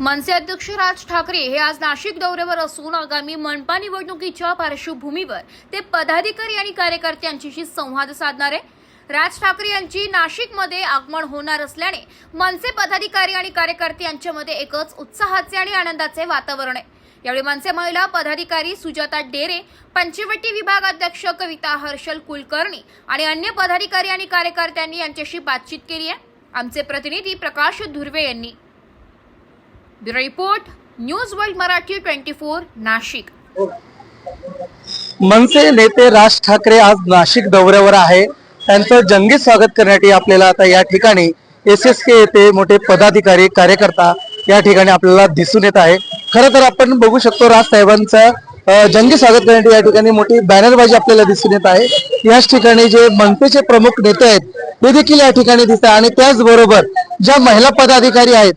मनसे अध्यक्ष राज ठाकरे हे आज नाशिक दौऱ्यावर असून आगामी मनपा निवडणुकीच्या पार्श्वभूमीवर ते पदाधिकारी आणि कार्यकर्त्यांच्याशी संवाद साधणार आहे. राज ठाकरे यांची नाशिकमध्ये आगमन होणार असल्याने मनसे पदाधिकारी आणि कार्यकर्ते यांच्यामध्ये एकच उत्साहाचे आणि आनंदाचे वातावरण आहे. यावेळी मनसे महिला पदाधिकारी सुजाता डेरे पंचवटी विभाग अध्यक्ष कविता हर्षल कुलकर्णी आणि अन्य पदाधिकारी आणि कार्यकर्त्यांनी यांच्याशी बातचीत केली आहे. आमचे प्रतिनिधी प्रकाश धुर्वे यांनी bureau report news world Marathi twenty four Nashik MNS नेते राज ठाकरे आज नाशिक दौऱ्यावर आहे. त्यांचं जंगी स्वागत करण्यासाठी आपल्याला आता या ठिकाणी एस एस के येथे मोठे पदाधिकारी कार्यकर्ता या ठिकाणी आपल्याला दिसून येत आहे. खरं तर आपण बघू शकतो राज साहेबांचं जंगी स्वागत करण्यासाठी या ठिकाणी मोठी बॅनरबाजी आपल्याला दिसून येत आहे. याच ठिकाणी जे मनसेचे प्रमुख नेते आहेत ते देखील या ठिकाणी दिसत आहे आणि त्याचबरोबर ज्या महिला पदाधिकारी आहेत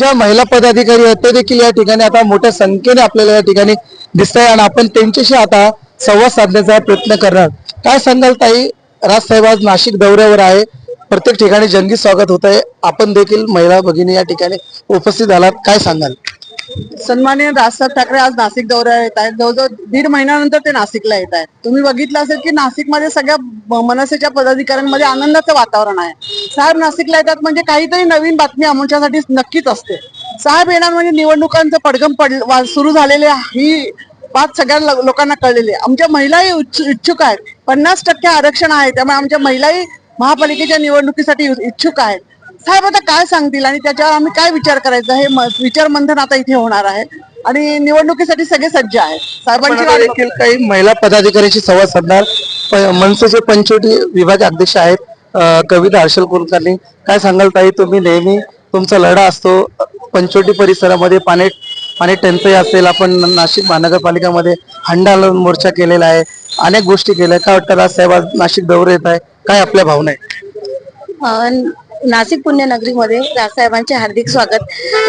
ज्या महिला पदाधिकारी आहेत ते देखील या ठिकाणी आता मोठ्या संख्येने आपल्याला या ठिकाणी दिसत आहे आणि आपण त्यांच्याशी आता संवाद साधण्याचा प्रयत्न करणार. काय सांगाल ताई? राजसाहेब आज नाशिक दौऱ्यावर आहे. प्रत्येक ठिकाणी जंगी स्वागत होत आहे आपण देखील महिला भगिनी या ठिकाणी उपस्थित झालात काय सांगाल? सन्मान्य राजसाहेब ठाकरे आज नाशिक दौऱ्यावर येत आहेत. जवळजवळ दीड महिन्यानंतर ते नाशिकला येत आहेत. तुम्ही बघितलं असेल की नाशिकमध्ये सगळ्या मनसेच्या पदाधिकाऱ्यांमध्ये आनंदाचं वातावरण आहे. साहेब नाशिकला येतात म्हणजे काहीतरी नवीन बातमी आमच्यासाठी नक्कीच असते. साहेब येणार म्हणजे निवडणुकांचं पडगम पड सुरू झालेले ही बात सगळ्या लोकांना कळलेली आहे. आमच्या महिलाही इच्छुक आहेत. पन्नास टक्के आरक्षण आहे. त्यामुळे आमच्या महिलाही महापालिकेच्या निवडणुकीसाठी इच्छुक आहेत. साहेब आता काय सांगतील? आणि त्याच्यावर आम्ही काय विचार करायचा? हे विचार मंथन आता इथे होणार आहे. आणि निवडणुकीसाठी सगळे सज्ज आहेत. साहेबांची वाट देखील काही महिला पदाधिकाऱ्यांशी संवाद साधणार. मनसेचे पंचवटी विभाग अध्यक्ष आहेत कविता हर्षल कुलकर्णी. काय सांगाल ताई तुम्ही? नेहमी तुमचा लढा असतो. पंचवटी परिसरामध्ये पाणी पाणी टंचाई असेल. आपण नाशिक महानगरपालिकामध्ये हंडा आंदोलन मोर्चा केलेला आहे. अनेक गोष्टी केल्या काय वाटतं आज नाशिक दौरे येत आहे. काय आपल्या भावना आहे नाशिक पुण्यनगरीमध्ये राजसाहेबांचे हार्दिक स्वागत.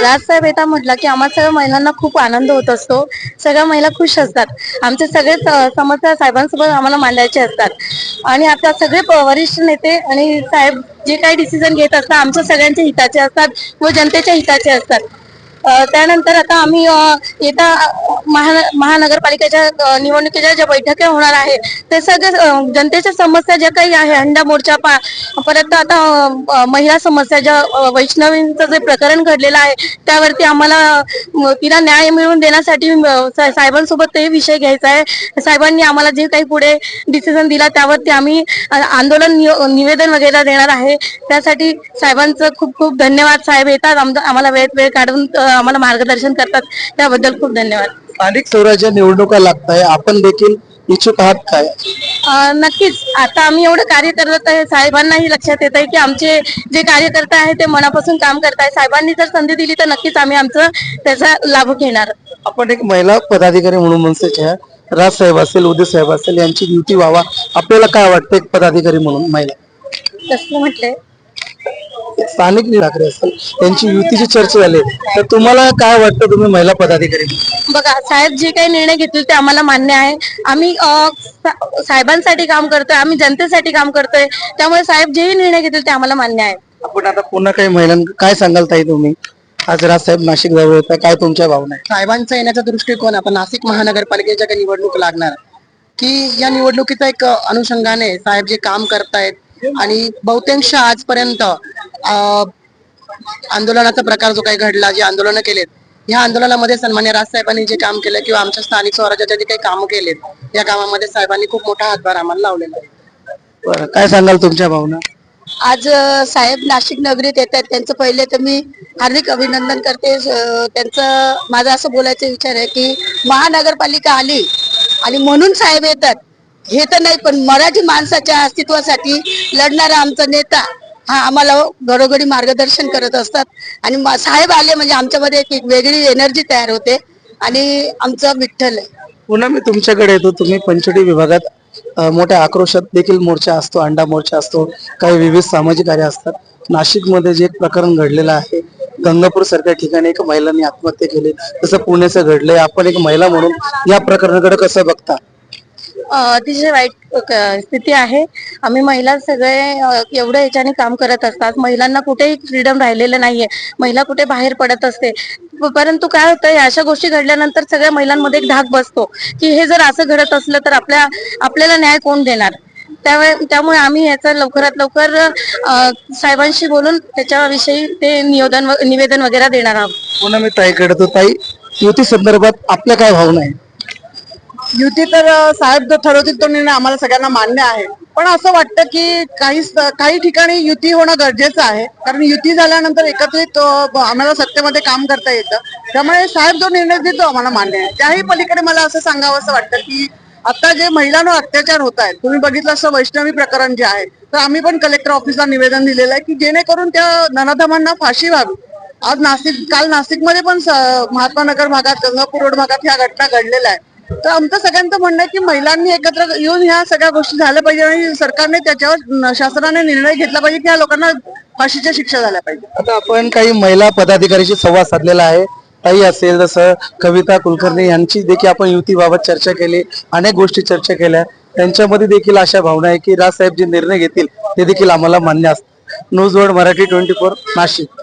राजसाहेब येता म्हटलं की आम्हा सगळ्या महिलांना खूप आनंद होत असतो. सगळ्या महिला खुश असतात. आमचे सगळे समस्या साहेबांसोबत आम्हाला मांडायचे असतात. आणि आता सगळे वरिष्ठ नेते आणि साहेब जे काही डिसिजन घेत असतात आमच्या सगळ्यांच्या हिताचे असतात व जनतेच्या हिताचे असतात. त्यानंतर आता आम्ही येत्या महा महानगरपालिकेच्या निवडणुकीच्या ज्या बैठका होणार आहे ते सगळे जनतेच्या समस्या ज्या काही आहे हंडा मोर्चा पा परत आता महिला समस्या ज्या वैष्णवींचं जे प्रकरण घडलेलं आहे त्यावरती आम्हाला तिला न्याय मिळवून देण्यासाठी साहेबांसोबत ते विषय घ्यायचा आहे. साहेबांनी आम्हाला जे काही पुढे डिसिजन दिला त्यावरती आम्ही आंदोलन निव- निवेदन वगैरे देणार आहे. त्यासाठी साहेबांचं खूप खूप धन्यवाद. साहेब येतात आम- आम्हाला वेळेत वेळ काढून आम्हाला मार्गदर्शन करतात. त्याबद्दल खूप धन्यवाद. स्थानिक स्वराज्य निवडणुका लागत आहे आपण देखील इच्छुक आहात काय? अं, नक्कीच. आता आम्ही एवढं कार्य करत आहे. साहेबांनाही लक्षात येत आहे की आमचे जे कार्यकर्ते आहेत ते मनापासून काम करत आहे साहेबांनी जर संधी दिली तर नक्कीच आम्ही आमचं त्याचा लाभ घेणार. आपण एक महिला पदाधिकारी म्हणून मनसेच्या राजसाहेब असेल उदय साहेब असेल यांची युती व्हावा. आपल्याला काय वाटतं एक पदाधिकारी म्हणून महिला? कसं म्हटलंय स्थानिक ठाकरे असेल त्यांची युतीची चर्चा झाली. तर तुम्हाला काय वाटतं तुम्ही महिला पदाधिकारी? बघा साहेब जे काही निर्णय घेतील ते आम्हाला मान्य आहे. आम्ही साहेबांसाठी काम करतोय आम्ही जनतेसाठी काम करतोय. त्यामुळे साहेब जेही निर्णय घेतील ते आम्हाला मान्य आहे. आपण आता पुन्हा काही महिलांना काय सांगाल ताई तुम्ही? आज राजसाहेब नाशिक जवळ येत काय तुमच्या भावना आहे साहेबांचा येण्याचा दृष्टिकोन आता नाशिक महानगरपालिकेच्या काही निवडणूक लागणार. की या निवडणुकीचा एक अनुषंगाने साहेब जे काम करतायत आणि बहुतांश आजपर्यंत आंदोलनाचा प्रकार जो काही घडला जे आंदोलन केलेत या आंदोलनामध्ये सन्मान्य राजसाहेबांनी जे काम केलं किंवा आमच्या स्थानिक स्वराज्याचे जे काही कामं केलेत या कामामध्ये साहेबांनी खूप मोठा हातभार आम्हाला लावलेला आहे. बरं काय सांगाल तुमच्या भावना? आज साहेब नाशिक नगरीत येत आहेत त्यांचं पहिले तर मी हार्दिक अभिनंदन करते. त्यांचं माझं असं बोलायचं विचार आहे की महानगरपालिका आली आणि म्हणून साहेब येतात. हे तर नाही पण मराठी माणसाच्या अस्तित्वासाठी लढणारा आमचा नेता हा आम्हाला घरोघरी मार्गदर्शन करत असतात. आणि साहेब आले म्हणजे आमच्यामध्ये एक एक वेगळी एनर्जी तयार होते. आणि आमचा विठ्ठल आहे. पुन्हा मी तुमच्याकडे येतो. तुम्ही पंचवटी विभागात अ, मोठ्या आक्रोशात देखील मोर्चा असतो अंडा मोर्चा असतो. काही विविध सामाजिक कार्य असतात. नाशिकमध्ये जे एक प्रकरण घडलेलं आहे गंगापूर सारख्या ठिकाणी एक महिलांनी आत्महत्या केली. तसं पुण्याचं घडलंय आपण एक महिला म्हणून या प्रकरणाकडे कसं बघता? अ, अतिशय वाईट स्थिती आहे. आम्ही महिला सगळे एवढं याच्याने काम करत असतात. महिलांना कुठेही फ्रीडम राहिलेलं नाहीये. महिला कुठे बाहेर पडत असते. परंतु काय होतं अशा गोष्टी घडल्यानंतर सगळ्या महिलांमध्ये एक धाक बसतो की हे जर असं घडत असलं तर आपल्या आपल्याला न्याय कोण देणार? त्यामुळे त्यामुळे आम्ही याचं लवकरात लवकर साहेबांशी बोलून त्याच्याविषयी ते निवेदन निवेदन वगैरे देणार आहोत. पुन्हा मी ताईकडे तो ताई युती संदर्भात आपल्या काय भावना आहे युती तर साहेब जो ठरवतील तो निर्णय आम्हाला सगळ्यांना मान्य आहे. पण असं वाटतं की काही काही ठिकाणी युती होणं गरजेचं आहे. कारण युती झाल्यानंतर एकत्रित आम्हाला सत्तेमध्ये काम करता येतं. त्यामुळे साहेब जो निर्णय देतो आम्हाला मान्य आहे. त्याही पलीकडे मला असं सांगावं असं वाटतं की आता जे महिलांवर अत्याचार होत आहेत तुम्ही बघितलं असं वैष्णवी प्रकरण जे आहे तर आम्ही पण कलेक्टर ऑफिसला निवेदन दिलेलं आहे की जेणेकरून त्या ननाधमांना फाशी व्हावी. आज नाशिक काल नाशिकमध्ये पण महात्मा नगर भागात गंगापूर रोड भागात ह्या घटना घडलेल्या आहेत. तर आमचं सगळ्यांचं म्हणणं आहे की महिलांनी एकत्र येऊन ह्या सगळ्या गोष्टी झाल्या पाहिजे आणि सरकारने त्याच्यावर शासनाने निर्णय घेतला पाहिजे की ह्या लोकांना फाशीच्या शिक्षा झाल्या पाहिजे. आता आपण काही महिला पदाधिकारीशी संवाद साधलेला आहे. ताई असेल जसं कविता कुलकर्णी यांची देखील आपण युतीबाबत चर्चा केली अनेक गोष्टी चर्चा केल्या. त्यांच्यामध्ये देखील अशा भावना आहे की राजसाहेब जे निर्णय घेतील ते देखील आम्हाला मान्य असतात. News world Marathi twenty four Nashik.